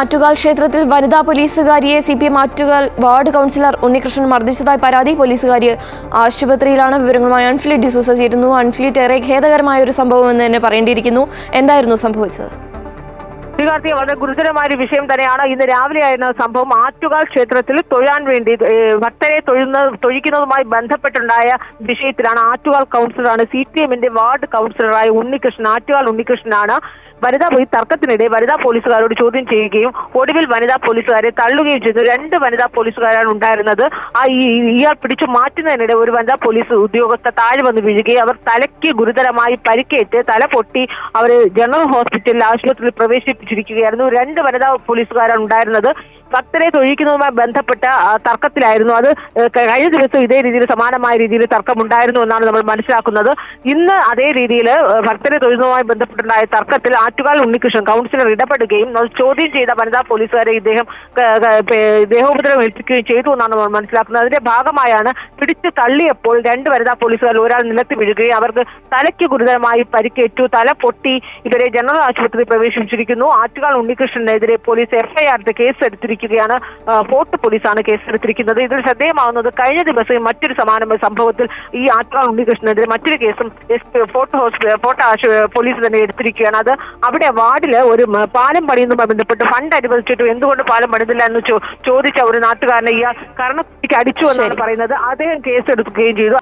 ആറ്റുകാൽ ക്ഷേത്രത്തിൽ വനിതാ പോലീസുകാരിയെ C P M Attukal ward councillor Unnikrishnan മർദ്ദിച്ചതായി പരാതി. പോലീസുകാരി ആശുപത്രിയിലാണ് വിവരങ്ങളുമായി അൺഫ്ലിറ്റ് ഡിസൂസ ചേരുന്നു അൺഫ്ലിറ്റ് ഏറെ ഖേദകരമായ ഒരു സംഭവം എന്ന് തന്നെ പറയേണ്ടിയിരിക്കുന്നു. എന്തായിരുന്നു സംഭവിച്ചത്? കാർത്തിക വളരെ ഗുരുതരമായ വിഷയം തന്നെയാണ്. ഇന്ന് രാവിലെയായിരുന്ന സംഭവം ആറ്റുകാൽ ക്ഷേത്രത്തിൽ തൊഴാൻ വേണ്ടി ഭക്തരെ തൊഴുന്ന തൊഴിക്കുന്നതുമായി ബന്ധപ്പെട്ടുണ്ടായ വിഷയത്തിലാണ് ആറ്റുകാൽ കൗൺസിലറാണ് സി ടി എമ്മിന്റെ വാർഡ് കൗൺസിലറായ ഉണ്ണികൃഷ്ണൻ ആറ്റുകാൽ ഉണ്ണികൃഷ്ണനാണ് വനിതാ പോയി തർക്കത്തിനിടെ വനിതാ പോലീസുകാരോട് ചോദ്യം ചെയ്യുകയും ഒടുവിൽ വനിതാ പോലീസുകാരെ തള്ളുകയും ചെയ്തു. രണ്ട് വനിതാ പോലീസുകാരാണ് ഉണ്ടായിരുന്നത്. ആ ഇയാൾ പിടിച്ചു മാറ്റുന്നതിനിടെ ഒരു വനിതാ പോലീസ് ഉദ്യോഗസ്ഥ താഴെ വന്ന് വീഴുകയും അവർ തലയ്ക്ക് ഗുരുതരമായി പരിക്കേറ്റ് തല പൊട്ടി അവരെ ജനറൽ ഹോസ്പിറ്റലിൽ ആശുപത്രിയിൽ പ്രവേശിപ്പിച്ചിരിക്കുകയായിരുന്നു രണ്ട് വനിതാ പോലീസുകാരാണ് ഉണ്ടായിരുന്നത് ഭക്തരെ തൊഴിക്കുന്നതുമായി ബന്ധപ്പെട്ട തർക്കത്തിലായിരുന്നു. അത് കഴിഞ്ഞ ദിവസം ഇതേ രീതിയിൽ സമാനമായ രീതിയിൽ തർക്കമുണ്ടായിരുന്നു എന്നാണ് നമ്മൾ മനസ്സിലാക്കുന്നത്. ഇന്ന് അതേ രീതിയിൽ ഭക്തരെ തൊഴിലുമായി ബന്ധപ്പെട്ടുണ്ടായ തർക്കത്തിൽ ആറ്റുകാൽ ഉണ്ണികൃഷ്ണൻ കൗൺസിലർ ഇടപെടുകയും ചോദ്യം ചെയ്ത വനിതാ പോലീസുകാരെ ഇദ്ദേഹം ദേഹോപദ്രവം ഏൽപ്പിക്കുകയും ചെയ്തു എന്നാണ് നമ്മൾ മനസ്സിലാക്കുന്നത്. അതിന്റെ ഭാഗമായാണ് പിടിച്ചു തള്ളിയപ്പോൾ രണ്ട് വനിതാ പോലീസുകാർ ഒരാൾ നിലത്ത് വീഴുകയും അവർക്ക് തലയ്ക്ക് ഗുരുതരമായി പരിക്കേറ്റു. തല പൊട്ടി ഇവരെ ജനറൽ ആശുപത്രിയിൽ പ്രവേശിപ്പിച്ചിരിക്കുന്നു. ആറ്റുകാൽ ഉണ്ണികൃഷ്ണനെതിരെ പോലീസ് എഫ്ഐആർ കേസ് എടുത്തിരിക്കുകയാണ് ആ, ഫോർട്ട് പോലീസാണ് കേസെടുത്തിരിക്കുന്നത്. ഇതിൽ ശ്രദ്ധേയമാവുന്നത് കഴിഞ്ഞ ദിവസം മറ്റൊരു സമാന സംഭവത്തിൽ ഈ ആറ്റുകാൽ ഉണ്ണികൃഷ്ണനെതിരെ മറ്റൊരു കേസും S P fort hospital fort police തന്നെ എടുത്തിരിക്കുകയാണ്. അത് അവിടെ വാർഡിൽ ഒരു പാലം പണിയുന്നതുമായി ബന്ധപ്പെട്ട് ഫണ്ട് അനുവദിച്ചിട്ട് എന്തുകൊണ്ട് പാലം പണിതില്ല എന്ന് ചോദിച്ച ഒരു നാട്ടുകാരനെ ഇയാൾ കർണക്കുട്ടിക്ക് അടിച്ചു എന്നാണ് പറയുന്നത്. അദ്ദേഹം കേസെടുക്കുകയും ചെയ്തു.